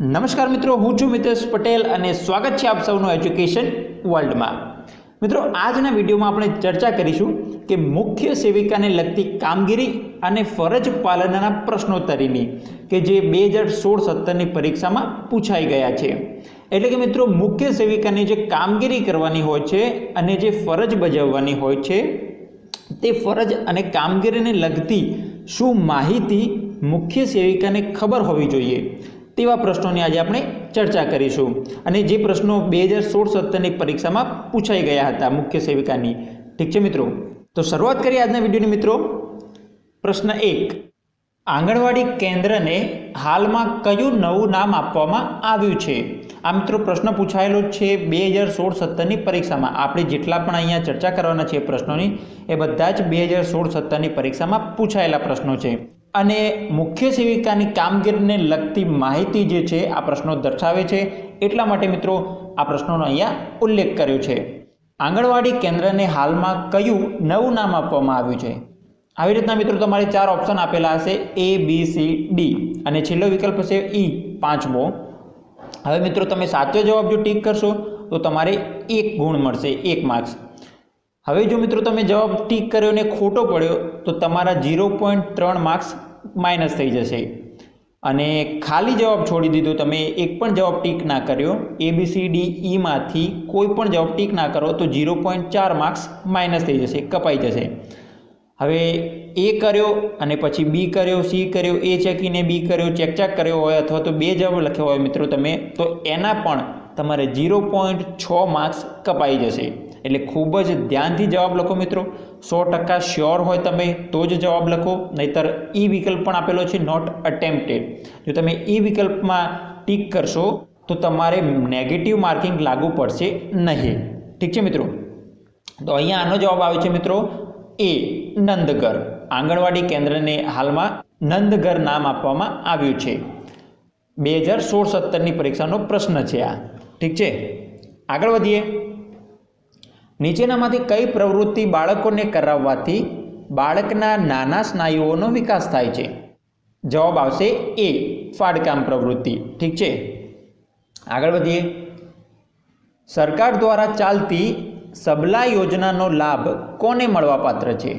નમસ્કાર મિત્રો, હું છું મિતેશ પટેલ અને સ્વાગત છે આપ સૌનું એજ્યુકેશન વર્લ્ડમાં. મિત્રો, આજના વિડીયોમાં આપણે ચર્ચા કરીશું કે મુખ્ય સેવિકાને લગતી કામગીરી અને ફરજ પાલનના પ્રશ્નોત્તરીની, કે જે બે હજાર સોળ સત્તરની પરીક્ષામાં પૂછાઈ ગયા છે. એટલે કે મિત્રો, મુખ્ય સેવિકાની જે કામગીરી કરવાની હોય છે અને જે ફરજ બજાવવાની હોય છે, તે ફરજ અને કામગીરીને લગતી શું માહિતી મુખ્ય સેવિકાને ખબર હોવી જોઈએ? તેવા પ્રશ્નોની આજે આપણે ચર્ચા કરીશું. અને જે પ્રશ્નો બે હજાર સોળ સત્તરની પરીક્ષામાં પૂછાઈ ગયા હતા મુખ્ય સેવિકાની. ઠીક છે મિત્રો? તો શરૂઆત કરીએ આજના વિડીયોની મિત્રો. પ્રશ્ન એક. આંગણવાડી કેન્દ્રને હાલમાં કયું નવું નામ આપવામાં આવ્યું છે? આ મિત્રો પ્રશ્ન પૂછાયેલો છે બે હજાર સોળ સત્તરની પરીક્ષામાં. આપણે જેટલા પણ અહીંયા ચર્ચા કરવાના છે પ્રશ્નોની, એ બધા જ બે હજાર સોળ સત્તરની પરીક્ષામાં પૂછાયેલા પ્રશ્નો છે. અને મુખ્ય સેવિકાની કામગીરીને લગતી માહિતી જે છે, આ પ્રશ્નો દર્શાવે છે. એટલા માટે મિત્રો, આ પ્રશ્નોનો અહીંયા ઉલ્લેખ કર્યો છે. આંગણવાડી કેન્દ્રને હાલમાં કયું નવું નામ આપવામાં આવ્યું છે? આવી રીતના મિત્રો, તમારે ચાર ઓપ્શન આપેલા હશે. એ બી સી ડી અને છેલ્લો વિકલ્પ હશે ઈ પાંચમો. હવે મિત્રો, તમે સાચો જવાબ જો ટીક કરશો, તો તમારે એક ગુણ મળશે, એક માર્ક્સ હવે જો મિત્રો તમે જવાબ ટીક કર્યો ને ખોટો પડ્યો, તો તમારા ઝીરો પોઈન્ટ ત્રણ માર્ક્સ માઇનસ થઈ જશે. અને ખાલી જવાબ છોડી દીધો, તમે એક પણ જવાબ ટીક ના કર્યો એ બી સી ડી ઈમાંથી કોઈ પણ જવાબ ટીક ના કરો, તો ઝીરો પોઈન્ટ ચાર માર્ક્સ માઇનસ થઈ જશે, કપાઈ જશે. હવે એ કર્યો અને પછી બી કર્યો સી કર્યો એ ચેકીને બી કર્યો, ચેક ચેક કર્યો હોય અથવા તો બે જવાબ લખ્યો હોય મિત્રો તમે, તો એના પણ તમારે ઝીરો પોઈન્ટ છ માર્ક્સ કપાઈ જશે. એટલે ખૂબ જ ધ્યાનથી જવાબ લખો મિત્રો. સો ટકા શ્યોર હોય તમે તો જ જવાબ લખો. નહીતર ઈ વિકલ્પ પણ આપેલો છે નોટ અટેમ્પ્ટેડ જો તમે ઈ વિકલ્પમાં ટીક કરશો, તો તમારે નેગેટિવ માર્કિંગ લાગુ પડશે નહીં. ઠીક છે મિત્રો? તો અહીંયા આનો જવાબ આવે છે મિત્રો, એ નંદગર આંગણવાડી કેન્દ્રને હાલમાં નંદગર નામ આપવામાં આવ્યું છે. બે હજાર સોળ સત્તરની પરીક્ષાનો પ્રશ્ન છે આ. ઠીક છે? આગળ વધીએ. નીચેનામાંથી કઈ પ્રવૃત્તિ બાળકોને કરાવવાથી બાળકના નાના સ્નાયુઓનો વિકાસ થાય છે? જવાબ આવશે એ, ફાડકામ પ્રવૃત્તિ. ઠીક છે? આગળ વધીએ. સરકાર દ્વારા ચાલતી સબલા યોજનાનો લાભ કોને મળવાપાત્ર છે?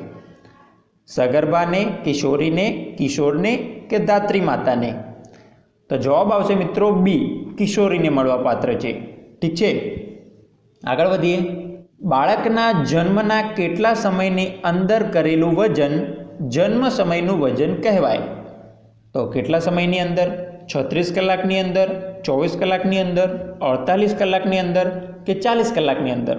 સગર્ભાને, કિશોરીને, કિશોરને કે દાત્રી માતાને? તો જવાબ આવશે મિત્રો બી, કિશોરીને મળવાપાત્ર છે. ઠીક છે? આગળ વધીએ. બાળકના જન્મના કેટલા સમયની અંદર કરેલું વજન જન્મ સમયનું વજન કહેવાય. તો કેટલા સમયની અંદર? છત્રીસ કલાકની અંદર, ચોવીસ કલાકની અંદર, અડતાલીસ કલાકની અંદર કે ચાલીસ કલાકની અંદર?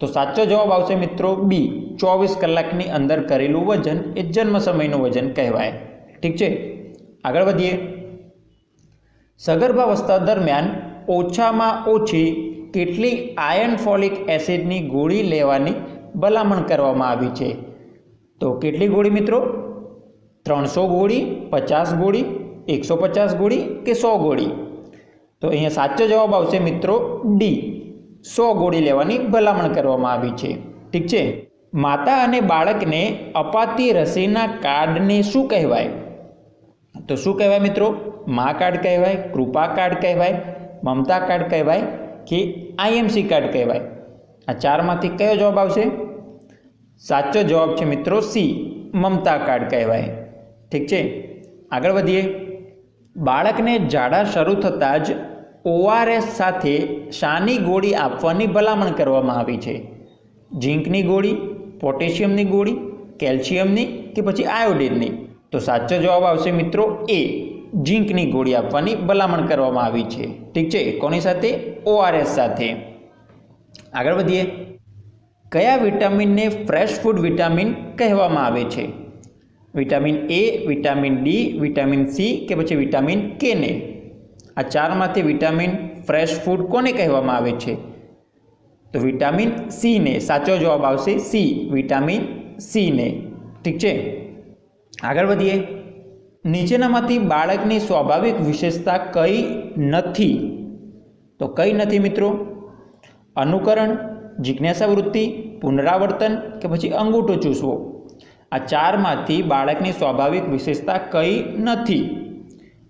તો સાચો જવાબ આવશે મિત્રો બી ચોવીસ કલાકની અંદર કરેલું વજન એ જન્મ સમયનું વજન કહેવાય. ઠીક છે? આગળ વધીએ. સગર્ભાવસ્થા દરમિયાન ઓછામાં ઓછી કેટલી આયર્ન ફોલિક એસિડની ગોળી લેવાની ભલામણ કરવામાં આવી છે? તો કેટલી ગોળી મિત્રો? ત્રણસો ગોળી, પચાસ ગોળી, એકસો પચાસ ગોળી કે સો ગોળી? તો અહીંયા સાચો જવાબ આવશે મિત્રો ડી સો ગોળી લેવાની ભલામણ કરવામાં આવી છે. ઠીક છે? માતા અને બાળકને અપાતી રસીના કાર્ડને શું કહેવાય? તો શું કહેવાય મિત્રો? મા કાર્ડ કહેવાય, કૃપા કાર્ડ કહેવાય, મમતા કાર્ડ કહેવાય કે આઈએમસી કાર્ડ કહેવાય. આ ચારમાંથી કયો જવાબ આવશે? સાચો જવાબ છે મિત્રો સી મમતા કાર્ડ કહેવાય. ઠીક છે? આગળ વધીએ. બાળકને ઝાડા શરૂ થતાં જ ઓઆરએસ સાથે શાની ગોળી આપવાની ભલામણ કરવામાં આવી છે. ઝીંકની ગોળી, પોટેશિયમની ગોળી, કેલ્શિયમની કે પછી આયોડિનની? તો સાચો જવાબ આવશે મિત્રો એ ઝીંકની ગોળી આપવાની ભલામણ કરવામાં આવી છે. ઠીક છે? કોની સાથે? ઓઆરએસ સાથે. આગળ વધીએ. કયા વિટામિનને ફ્રેશ ફૂડ વિટામિન કહેવામાં આવે છે? Vitamin A, vitamin D, vitamin C કે પછી વિટામિન કેને આ ચારમાંથી વિટામિન ફ્રેશ ફૂડ કોને કહેવામાં આવે છે? તો વિટામિન સીને સાચો જવાબ આવશે સી. વિટામિન સીને ઠીક છે? આગળ વધીએ. નીચેનામાંથી બાળકની સ્વાભાવિક વિશેષતા કઈ નથી? તો કઈ નથી મિત્રો? અનુકરણ જિજ્ઞાસા વૃત્તિ પુનરાવર્તન કે પછી અંગૂઠો ચૂસવો? આ ચારમાંથી બાળકની સ્વાભાવિક વિશેષતા કઈ નથી?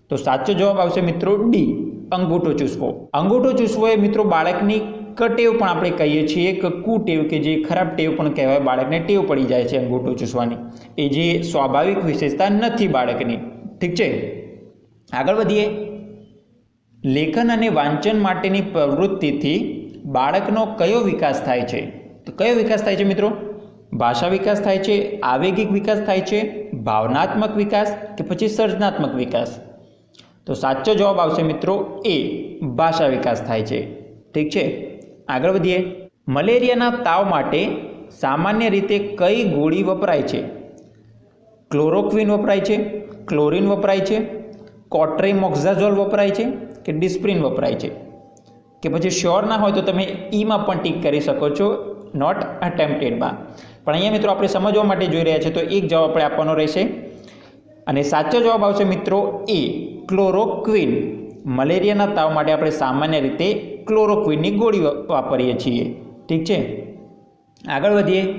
તો સાચો જવાબ આવશે મિત્રો ડી, અંગૂઠો ચૂસવો. અંગૂઠો ચૂસવો એ મિત્રો બાળકની કટેવ પણ આપણે કહીએ છીએ કે કુટેવ કે જે ખરાબ ટેવ પણ કહેવાય, બાળકને ટેવ પડી જાય છે અંગૂઠો ચૂસવાની. એ જે સ્વાભાવિક વિશેષતા નથી બાળકની. ઠીક છે? આગળ વધીએ. લેખન અને વાંચન માટેની પ્રવૃત્તિથી બાળકનો કયો વિકાસ થાય છે? તો કયો વિકાસ થાય છે મિત્રો? ભાષા વિકાસ થાય છે, આવેગિક વિકાસ થાય છે, ભાવનાત્મક વિકાસ કે પછી સર્જનાત્મક વિકાસ? તો સાચો જવાબ આવશે મિત્રો એ, ભાષા વિકાસ થાય છે. ઠીક છે? આગળ વધીએ. મલેરિયાના તાવ માટે સામાન્ય રીતે કઈ ગોળી વપરાય છે? ક્લોરોક્વિન વપરાય છે, ક્લોરિન વપરાય છે, કોટ્રેમોક્ઝાઝોલ વપરાય છે કે ડિસ્પ્રિન વપરાય છે? કે પછી શ્યોર ના હોય તો તમે ઈમાં પણ ટીક કરી શકો છો નોટ અટેમ્પ્ટેડમાં પણ અહીંયા મિત્રો આપણે સમજવા માટે જોઈ રહ્યા છે, તો એક જવાબ આપણે આપવાનો રહેશે. અને સાચો જવાબ આવશે મિત્રો એ, ક્લોરોક્વિન. મલેરિયાના તાવ માટે આપણે સામાન્ય રીતે ક્લોરોક્વિનની ગોળી વાપરીએ છીએ. ઠીક છે? આગળ વધીએ.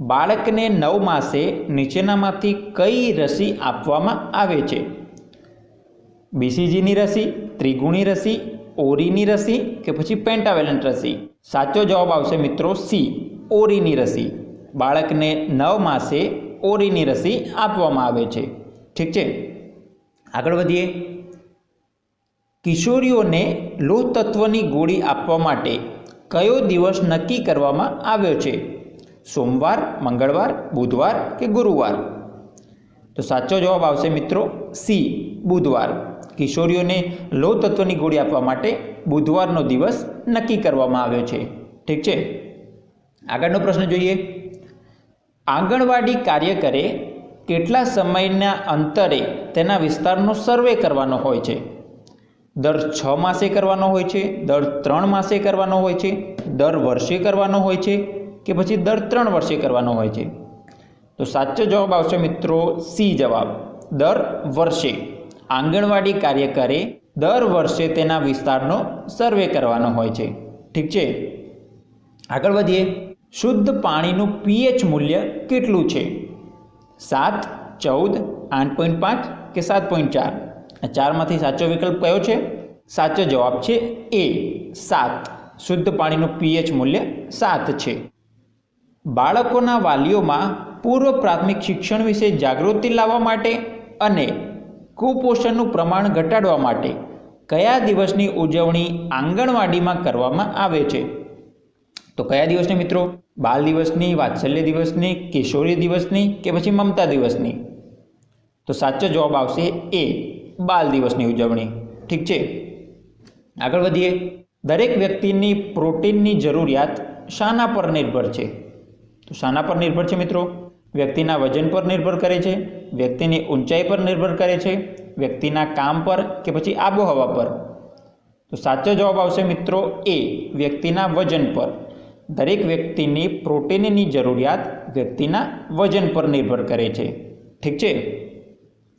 બાળકને નવ માસે નીચેનામાંથી કઈ રસી આપવામાં આવે છે? બીસીજીની રસી, ત્રિગુણી રસી ઓરીની રસી કે પછી પેન્ટાવેલન્ટ રસી? સાચો જવાબ આવશે મિત્રો સી ઓરીની રસી. બાળકને નવ માસે ઓરીની રસી આપવામાં આવે છે. ઠીક છે? આગળ વધીએ. કિશોરીઓને લોહ તત્વની ગોળી આપવા માટે કયો દિવસ નક્કી કરવામાં આવ્યો છે? સોમવાર, મંગળવાર, બુધવાર કે ગુરુવાર? તો સાચો જવાબ આવશે મિત્રો સી, બુધવાર. કિશોરીઓને લોહ તત્વની ગોળી આપવા માટે બુધવારનો દિવસ નક્કી કરવામાં આવ્યો છે. ઠીક છે? આગળનો પ્રશ્ન જોઈએ. આંગણવાડી કાર્યકરે કેટલા સમયના અંતરે તેના વિસ્તારનો સર્વે કરવાનો હોય છે? દર છ માસે કરવાનો હોય છે, દર ત્રણ માસે કરવાનો હોય છે, દર વર્ષે કરવાનો હોય છે કે પછી દર ત્રણ વર્ષે કરવાનો હોય છે? તો સાચો જવાબ આવશે મિત્રો સી જવાબ. દર વર્ષે. આંગણવાડી કાર્યકરે દર વર્ષે તેના વિસ્તારનો સર્વે કરવાનો હોય છે. ઠીક છે? આગળ વધીએ. શુદ્ધ પાણીનું પીએચ મૂલ્ય કેટલું છે? સાત, ચૌદ, આઠ પોઈન્ટ પાંચ કે સાત પોઈન્ટ ચાર? ચારમાંથી સાચો વિકલ્પ કયો છે? સાચો જવાબ છે એ, સાત. શુદ્ધ પાણીનું પીએચ મૂલ્ય સાત છે. બાળકોના વાલીઓમાં પૂર્વ પ્રાથમિક શિક્ષણ વિશે જાગૃતિ લાવવા માટે અને કુપોષણનું પ્રમાણ ઘટાડવા માટે કયા દિવસની ઉજવણી આંગણવાડીમાં કરવામાં આવે છે? તો કયા દિવસની મિત્રો? બાલ દિવસની, વાત્સલ્ય દિવસની, કિશોરી દિવસની કે પછી મમતા દિવસની? તો સાચો જવાબ આવશે એ. બાલ દિવસની ઉજવણી. ઠીક છે? આગળ વધીએ. દરેક વ્યક્તિની પ્રોટીનની જરૂરિયાત શાના પર નિર્ભર છે. તો શાના પર નિર્ભર છે મિત્રો? વ્યક્તિના વજન પર નિર્ભર કરે છે. વ્યક્તિની ઊંચાઈ પર નિર્ભર કરે છે. વ્યક્તિના કામ પર કે પછી આબોહવા પર? તો સાચો જવાબ આવશે મિત્રો એ, વ્યક્તિના વજન પર. દરેક વ્યક્તિની પ્રોટીનની જરૂરિયાત વ્યક્તિના વજન પર નિર્ભર કરે છે. ઠીક છે?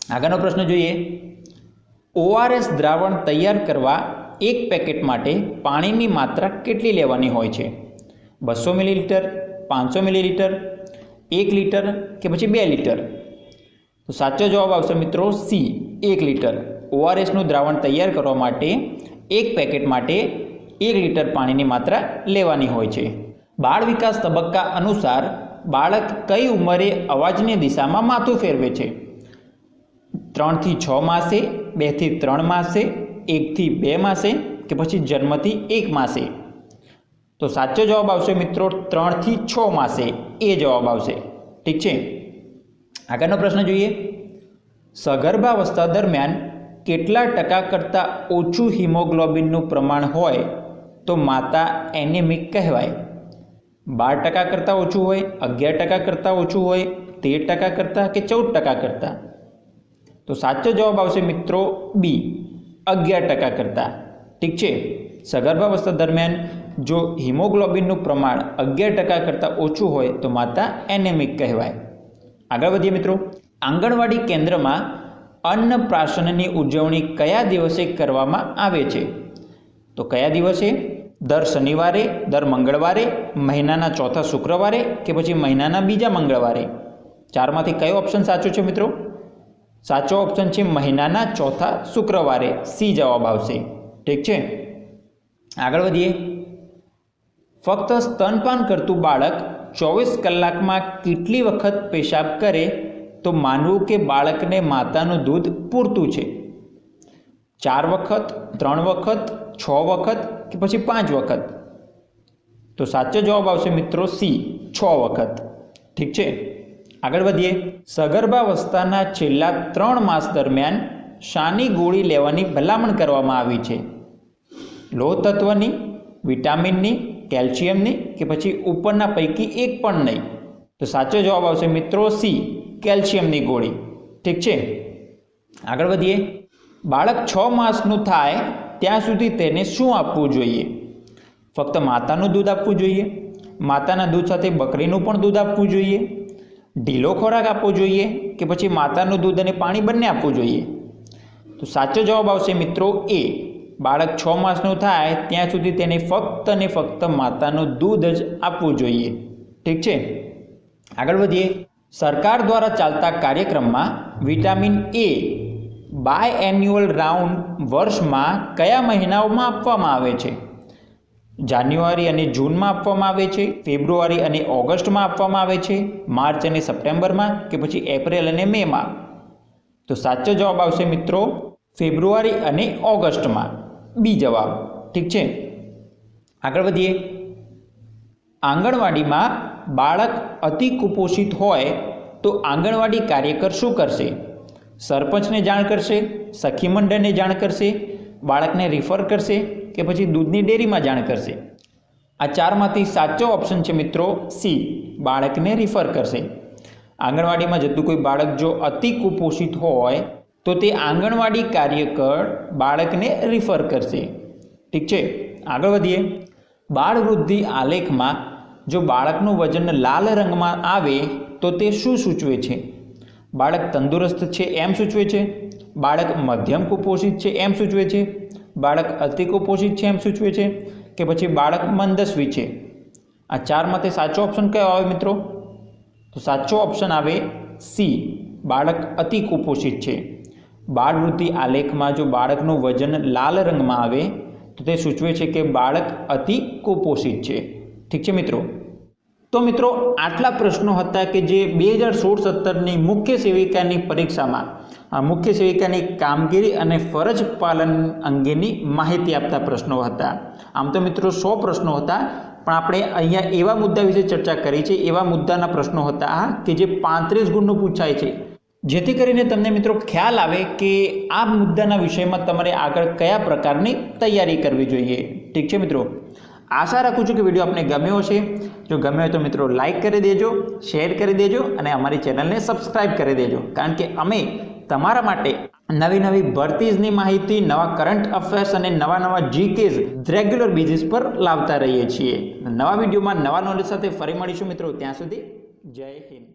આગળનો પ્રશ્ન જોઈએ. ઓઆરએસ દ્રાવણ તૈયાર કરવા એક પેકેટ માટે પાણીની માત્રા કેટલી લેવાની હોય છે? બસો મિલીલીટર, પાંચસો મિલીલીટર, એક લીટર કે પછી બે લીટર? તો સાચો જવાબ આવશે મિત્રો સી, એક લીટર. ઓઆરએસનું દ્રાવણ તૈયાર કરવા માટે એક પેકેટ માટે એક લીટર પાણીની માત્રા લેવાની હોય છે. બાળ વિકાસ તબક્કા અનુસાર બાળક કઈ ઉંમરે અવાજની દિશામાં માથું ફેરવે છે? ત્રણથી છ માસે બેથી ત્રણ માસે એકથી બે માસે કે પછી જન્મથી એક માસે? તો સાચો જવાબ આવશે મિત્રો ત્રણથી છ માસે. એ જવાબ આવશે. ઠીક છે? આગળનો પ્રશ્ન જોઈએ. સગર્ભાવસ્થા દરમિયાન કેટલા ટકા કરતાં ઓછું હિમોગ્લોબિનનું પ્રમાણ હોય તો માતા એનેમિક કહેવાય. બાર ટકા કરતાં ઓછું હોય, અગિયાર ટકા કરતાં ઓછું હોય, તેર ટકા કરતાં કે ચૌદ ટકા કરતાં? તો સાચો જવાબ આવશે મિત્રો બી, અગિયાર ટકા કરતાં. ઠીક છે? સગર્ભાવસ્થા દરમિયાન જો હિમોગ્લોબિનનું પ્રમાણ અગિયાર ટકા કરતાં ઓછું હોય તો માતા એનેમિક કહેવાય. આગળ વધીએ મિત્રો. આંગણવાડી કેન્દ્રમાં અન્નપ્રાશનની ઉજવણી કયા દિવસે કરવામાં આવે છે? તો કયા દિવસે? દર શનિવારે, દર મંગળવારે, મહિનાના ચોથા શુક્રવારે કે પછી મહિનાના બીજા મંગળવારે? ચારમાંથી કયો ઓપ્શન સાચો છે મિત્રો? સાચો ઓપ્શન છે મહિનાના ચોથા શુક્રવારે. સી જવાબ આવશે. ઠીક છે? આગળ વધીએ. ફક્ત સ્તનપાન કરતું બાળક ચોવીસ કલાકમાં કેટલી વખત પેશાબ કરે તો માનવું કે બાળકને માતાનું દૂધ પૂરતું છે. ચાર વખત, ત્રણ વખત, છ વખત કે પછી પાંચ વખત? તો સાચો જવાબ આવશે મિત્રો સી, છ વખત. ઠીક છે? આગળ વધીએ. સગર્ભાવસ્થાના છેલ્લા ત્રણ માસ દરમિયાન શાની ગોળી લેવાની ભલામણ કરવામાં આવી છે. લોહ તત્વની, વિટામિનની, કેલ્શિયમની કે પછી ઉપરના પૈકી એક પણ નહીં. તો સાચો જવાબ આવશે મિત્રો સી, કેલ્શિયમની ગોળી. ઠીક છે? આગળ વધીએ. બાળક છ માસનું થાય ત્યાં સુધી તેને શું આપવું જોઈએ? ફક્ત માતાનું દૂધ આપવું જોઈએ? માતાના દૂધ સાથે બકરીનું પણ દૂધ આપવું જોઈએ? ઢીલો ખોરાક આપવો જોઈએ કે પછી માતાનું દૂધ અને પાણી બંને આપવું જોઈએ? તો સાચો જવાબ આવશે મિત્રો એ. બાળક છ માસનું થાય ત્યાં સુધી તેને ફક્ત ને ફક્ત માતાનું દૂધ જ આપવું જોઈએ. ઠીક છે? આગળ વધીએ. સરકાર દ્વારા ચાલતા કાર્યક્રમમાં vitamin A biannual round વર્ષમાં કયા મહિનાઓમાં આપવામાં આવે છે? જાન્યુઆરી અને જૂનમાં આપવામાં આવે છે, ફેબ્રુઆરી અને ઓગસ્ટમાં આપવામાં આવે છે, માર્ચ અને સપ્ટેમ્બરમાં કે પછી એપ્રિલ અને મેમાં? તો સાચો જવાબ આવશે મિત્રો, ફેબ્રુઆરી અને ઓગસ્ટમાં. બી જવાબ, ઠીક છે? આગળ વધીએ. આંગણવાડીમાં બાળક અતિ કુપોષિત હોય તો આંગણવાડી કાર્યકર શું કરશે? સરપંચને જાણ કરશે, સખી મંડળને જાણ કરશે, બાળકને રિફર કરશે કે પછી દૂધની ડેરીમાં જાણ કરશે. આ ચારમાંથી સાચો ઓપ્શન છે મિત્રો સી બાળકને રિફર કરશે. આંગણવાડીમાં જતું કોઈ બાળક જો અતિ કુપોષિત હોય, તો તે આંગણવાડી કાર્યકર બાળકને રિફર કરશે. ઠીક છે? આગળ વધીએ. બાળ વૃદ્ધિ આલેખમાં જો બાળકનું વજન લાલ રંગમાં આવે, તો તે શું સૂચવે છે? બાળક તંદુરસ્ત છે એમ સૂચવે છે? બાળક મધ્યમ કુપોષિત છે એમ સૂચવે છે? બાળક અતિ કુપોષિત છે એમ સૂચવે છે કે પછી બાળક મંદસ્વી છે. આ ચારમાંથી સાચો ઓપ્શન કયો આવે મિત્રો? તો સાચો ઓપ્શન આવે સી બાળક અતિ કુપોષિત છે. બાળવૃત્તિ આલેખમાં જો બાળકનું વજન લાલ રંગમાં આવે, તો તે સૂચવે છે કે બાળક અતિ કુપોષિત છે. ઠીક છે મિત્રો? તો મિત્રો, આટલા પ્રશ્નો હતા કે જે બે હજાર સોળ સત્તરની મુખ્ય સેવિકાની પરીક્ષામાં મુખ્ય સેવિકાની કામગીરી અને ફરજ પાલન અંગેની માહિતી આપતા પ્રશ્નો હતા. આમ તો મિત્રો, સો પ્રશ્નો હતા, પણ આપણે અહીંયા એવા મુદ્દા વિશે ચર્ચા કરી છે, એવા મુદ્દાના પ્રશ્નો હતા કે જે પાંત્રીસ ગુણનું પૂછાય છે. જેથી કરીને તમને મિત્રો ખ્યાલ આવે કે આ મુદ્દાના વિષયમાં તમારે આગળ કયા પ્રકારની તૈયારી કરવી જોઈએ. ઠીક છે મિત્રો? આશા રાખું છું કે વીડિયો આપને ગમ્યો હશે. જો ગમ્યો હોય તો મિત્રો લાઇક કરી દેજો શેર કરી દેજો અને અમારી ચેનલને સબસ્ક્રાઈબ કરી દેજો. કારણ કે અમે તમારા માટે નવી નવી ભરતીઝની માહિતી, નવા કરંટ અફેર્સ અને નવા નવા જીકેઝ રેગ્યુલર બેઝિસ પર લાવતા રહીએ છીએ. નવા વિડીયોમાં નવા નોલેજ સાથે ફરી મળીશું મિત્રો. ત્યાં સુધી જય હિન્દ.